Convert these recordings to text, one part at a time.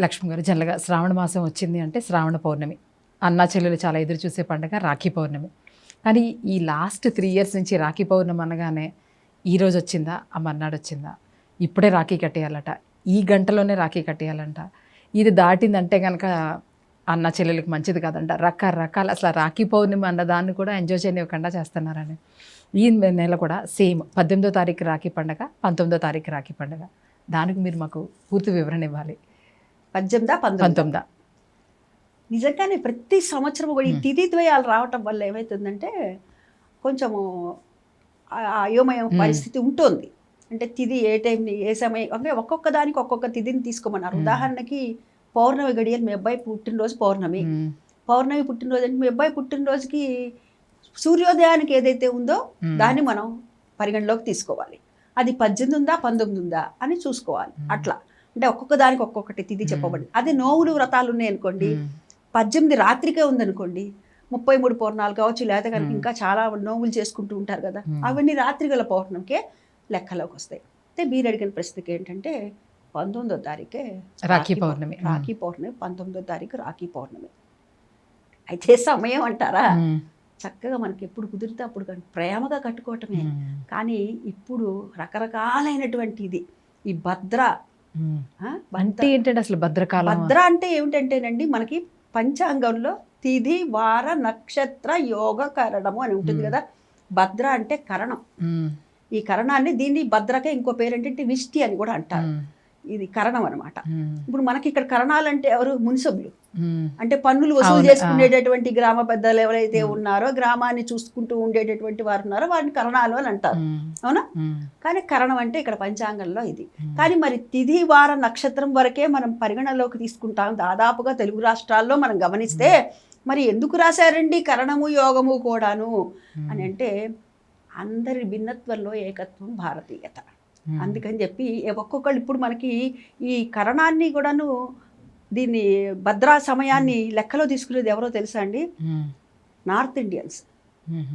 లక్ష్మి గారు జనరల్గా శ్రావణ మాసం వచ్చింది అంటే శ్రావణ పౌర్ణమి. అన్నా చెల్లెలు చాలా ఎదురు చూసే పండుగ రాఖీ పౌర్ణమి. కానీ ఈ లాస్ట్ త్రీ ఇయర్స్ నుంచి రాఖీ పౌర్ణమి అనగానే ఈ రోజు వచ్చిందా? ఆ మర్నాడు వచ్చిందా? ఇప్పుడే రాఖీ కట్టేయాలట. ఈ గంటలోనే రాఖీ కట్టేయాలంట. ఇది దాటిందంటే కనుక అన్న చెల్లెలకు మంచిది కాదంట. రకరకాల అసలు రాఖీ పౌర్ణమి అన్న దాన్ని కూడా ఎంజాయ్ చేయనివ్వకుండా చేస్తున్నారని. ఈ నెల కూడా సేమ్ పద్దెనిమిదో తారీఖు రాఖీ పండగ పంతొమ్మిదో తారీఖు రాఖీ పండగ. దానికి మీరు మాకు పూర్తి వివరణ ఇవ్వాలి. పద్దెనిమిదా పంతొమ్మిది? నిజంగానే ప్రతి సంవత్సరం కూడా ఈ తిథి ద్వయాలు రావటం వల్ల ఏమవుతుందంటే కొంచెము అయోమయం పరిస్థితి ఉంటుంది. అంటే తిథి ఏ టైంని ఏ సమయం అంటే ఒక్కొక్క దానికి ఒక్కొక్క తిథిని తీసుకోమన్నారు. ఉదాహరణకి పౌర్ణమి గడియలు మీ అబ్బాయి పుట్టినరోజు పౌర్ణమి. పౌర్ణమి పుట్టినరోజు అంటే మీ అబ్బాయి పుట్టినరోజుకి సూర్యోదయానికి ఏదైతే ఉందో. దాన్ని మనం పరిగణలోకి తీసుకోవాలి. అది పద్దెనిమిది ఉందా పంతొమ్మిది ఉందా అని చూసుకోవాలి. అట్లా. అంటే ఒక్కొక్క దానికి ఒక్కొక్కటి తిథి చెప్పబడింది అదే నోవులు వ్రతాలు ఉన్నాయి అనుకోండి. పద్దెనిమిది రాత్రికే ఉందనుకోండి. ముప్పై మూడు పౌర్ణాలు కావచ్చు లేదా కనుక ఇంకా చాలా నోములు చేసుకుంటూ ఉంటారు కదా. అవన్నీ రాత్రి గల పౌర్ణమికే లెక్కలోకి వస్తాయి. అయితే మీరు అడిగిన ప్రశ్నకి ఏంటంటే పంతొమ్మిదో తారీఖే రాఖీ పౌర్ణమి. రాఖీ పౌర్ణమి పంతొమ్మిదో తారీఖు రాఖీ పౌర్ణమి. అయితే సమయం అంటారా. చక్కగా మనకి ఎప్పుడు కుదిరితే అప్పుడు ప్రేమగా కట్టుకోవటమే. కానీ ఇప్పుడు రకరకాలైనటువంటి ఇది. ఈ భద్ర అంటే ఏంటంటే అసలు భద్రకాలం భద్ర అంటే ఏమిటంటేనండి మనకి పంచాంగంలో తిథి వార నక్షత్ర యోగ కరణము అని ఉంటుంది. కదా భద్ర అంటే కరణం. ఈ కరణాన్ని దీన్ని భద్రకే ఇంకో పేరు ఏంటంటే విష్టి అని కూడా అంటారు. ఇది కరణం అనమాట. ఇప్పుడు మనకి ఇక్కడ కరణాలంటే ఎవరు? మున్సబులు మ్మ్. అంటే పన్నులు వసూలు చేసుకునేటటువంటి గ్రామ పెద్దలు ఎవరైతే ఉన్నారో గ్రామాన్ని చూసుకుంటూ ఉండేటటువంటి వారు ఉన్నారో వారిని కరణాలు అని అంటారు. అవునా. కానీ కరణం అంటే ఇక్కడ పంచాంగంలో ఇది. కానీ మరి తిథి వార నక్షత్రం వరకే మనం పరిగణలోకి తీసుకుంటాం. దాదాపుగా తెలుగు రాష్ట్రాల్లో మనం గమనిస్తే మరి ఎందుకు రాశారండి కరణము యోగము కూడాను? అని అంటే అందరి భిన్నత్వంలో ఏకత్వం భారతీయత. అందుకని చెప్పి ఒక్కొక్కళ్ళు ఇప్పుడు మనకి ఈ కరణాన్ని కూడాను దీన్ని భద్రా సమయాన్ని లెక్కలో తీసుకునేది ఎవరో తెలుసా అండి? మ్మ్. North Indians.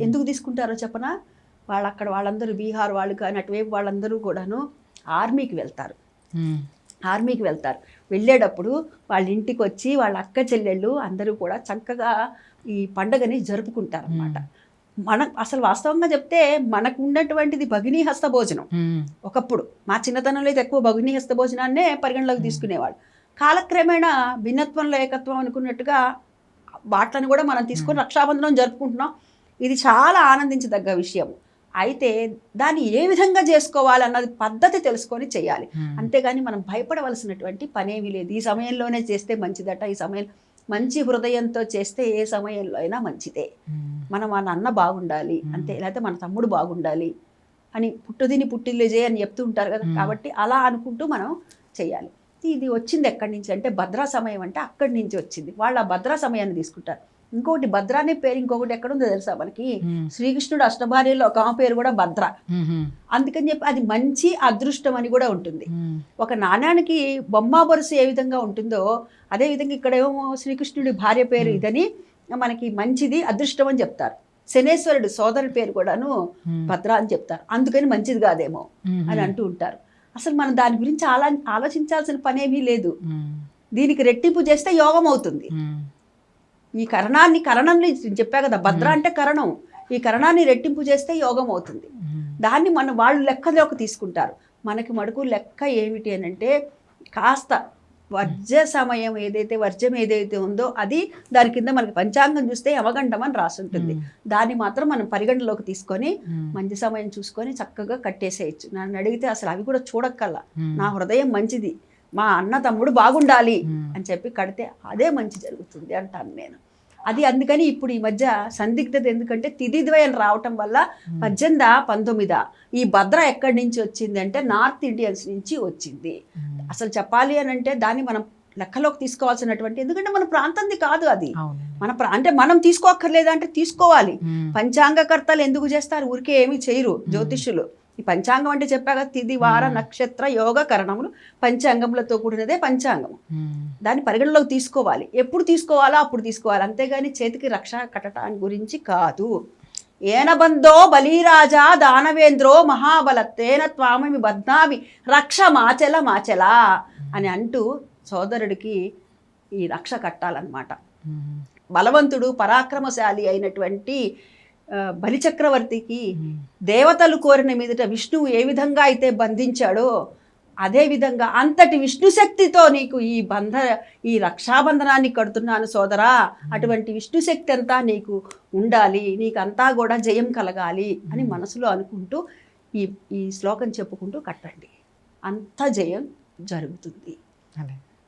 ఎందుకు తీసుకుంటారో చెప్పనా? వాళ్ళు అక్కడ వాళ్ళందరూ బీహార్ వాళ్ళు కానీ అటువైపు వాళ్ళందరూ కూడాను ఆర్మీకి వెళ్తారు. ఆర్మీకి వెళ్తారు. వెళ్ళేటప్పుడు వాళ్ళ ఇంటికి వచ్చి వాళ్ళ అక్క చెల్లెళ్ళు అందరూ కూడా చక్కగా ఈ పండగని జరుపుకుంటారు అన్నమాట మన అసలు వాస్తవంగా చెప్తే మనకు ఉన్నటువంటిది భగినీ హస్త భోజనం. ఒకప్పుడు మా చిన్నతనంలో అయితే ఎక్కువ భగినీ హస్త భోజనాన్నే పరిగణలోకి తీసుకునేవాళ్ళు. కాలక్రమేణా భిన్నత్వంలో ఏకత్వం అనుకున్నట్టుగా వాటిని కూడా మనం తీసుకొని రక్షాబంధనం జరుపుకుంటున్నాం. ఇది చాలా ఆనందించదగ్గ విషయం అయితే దాన్ని ఏ విధంగా చేసుకోవాలి అన్నది పద్ధతి తెలుసుకొని చేయాలి. అంతేగాని మనం భయపడవలసినటువంటి పనేమీ లేదు. ఈ సమయంలోనే చేస్తే మంచిదట ఈ సమయం మంచి హృదయంతో చేస్తే ఏ సమయంలో అయినా మంచిదే. మనం మన అన్న బాగుండాలి అంతే లేకపోతే మన తమ్ముడు బాగుండాలి అని పుట్టుదిని పుట్టిల్లేజే అని చెప్తూ ఉంటారు కదా. కాబట్టి అలా అనుకుంటూ మనం చేయాలి ఇది వచ్చింది ఎక్కడి నుంచి అంటే భద్రా సమయం అంటే అక్కడి నుంచి వచ్చింది. వాళ్ళు ఆ భద్రా సమయాన్ని తీసుకుంటారు. ఇంకొకటి భద్ర అనే పేరు ఇంకొకటి ఎక్కడుందో తెలుసా మనకి. శ్రీకృష్ణుడు అష్టభార్యలో ఒక ఆమె పేరు కూడా భద్ర. అందుకని చెప్పి అది మంచి అదృష్టం అని కూడా ఉంటుంది. ఒక నాణ్యానికి బొమ్మ బరుసు ఏ విధంగా ఉంటుందో అదే విధంగా ఇక్కడ ఏమో శ్రీకృష్ణుడి భార్య పేరు ఇదని మనకి మంచిది అదృష్టం అని చెప్తారు శనేశ్వరుడు సోదరుడి పేరు కూడాను. భద్ర అని చెప్తారు అందుకని మంచిది కాదేమో. అని అంటూ ఉంటారు అసలు మనం దాని గురించి ఆలా ఆలోచించాల్సిన పనేమీ లేదు. దీనికి రెట్టింపు చేస్తే యోగం అవుతుంది. ఈ కరణాన్ని కరణాన్ని చెప్పా కదా భద్ర అంటే కరణం ఈ కరణాన్ని రెట్టింపు చేస్తే యోగం అవుతుంది. దాన్ని మన వాళ్ళు లెక్కలోకి తీసుకుంటారు మనకి మడుకు లెక్క ఏమిటి అని అంటే కాస్త వర్జ సమయం ఏదైతే వర్జం ఏదైతే ఉందో అది దాని కింద మనకి పంచాంగం చూస్తే యమగండం అని రాసి ఉంటుంది దాన్ని మాత్రం మనం పరిగణలోకి తీసుకొని. మంచి సమయం చూసుకొని చక్కగా కట్టేసేయచ్చు నన్ను అడిగితే అసలు అవి కూడా చూడక్కల్లా. నా హృదయం మంచిది మా అన్న తమ్ముడు బాగుండాలి. అని చెప్పి కడితే అదే మంచి జరుగుతుంది అంటాను నేను అది అందుకని ఇప్పుడు ఈ మధ్య సందిగ్ధత ఎందుకంటే తిథిద్వయం రావటం వల్ల పద్దెనిమిదా పంతొమ్మిదా. ఈ భద్ర ఎక్కడి నుంచి వచ్చింది అంటే నార్త్ ఇండియన్స్ నుంచి వచ్చింది. అసలు చెప్పాలి అని అంటే దాన్ని మనం లెక్కలోకి తీసుకోవాల్సినటువంటి ఎందుకంటే మన ప్రాంతంది కాదు అది. మన ప్రా- అంటే మనం తీసుకోక్కర్లేదా అంటే తీసుకోవాలి. పంచాంగకర్తలు ఎందుకు చేస్తారు? ఊరికే ఏమీ చేయరు జ్యోతిష్యులు. ఈ పంచాంగం అంటే చెప్పాక తిది వార నక్షత్ర యోగ కరణములు పంచాంగములతో కూడినదే పంచాంగం. దాన్ని పరిగణలోకి తీసుకోవాలి. ఎప్పుడు తీసుకోవాలో అప్పుడు తీసుకోవాలి. అంతేగాని చేతికి రక్ష కట్టడానికి గురించి కాదు. ఏనబందో బలీరాజా దానవేంద్రో మహాబల తేన త్వామమి బద్నామి రక్ష మాచెల మాచెల అని అంటూ సోదరుడికి ఈ రక్ష కట్టాలన్నమాట. బలవంతుడు పరాక్రమశాలి అయినటువంటి బలిచక్రవర్తికి. దేవతలు కోరిన మీదట విష్ణువు ఏ విధంగా అయితే బంధించాడో అదే విధంగా అంతటి విష్ణు శక్తితో నీకు ఈ బంధ ఈ రక్షాబంధనాన్ని కడుతున్నాను సోదరా. అటువంటి విష్ణు శక్తి అంతా నీకు ఉండాలి నీకంతా కూడా జయం కలగాలి అని మనసులో అనుకుంటూ ఈ ఈ శ్లోకం చెప్పుకుంటూ కట్టండి. అంత జయం జరుగుతుంది. అలాగే